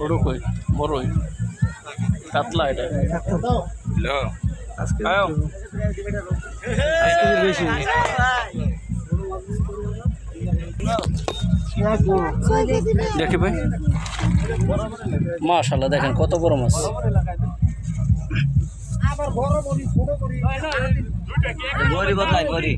বড় কই বড়ই। কাতলা এটা। হ্যালো আজকে দেখি ভাই। মাশাল্লাহ দেখেন কত বড় মাছ। গরি বদলাই গরি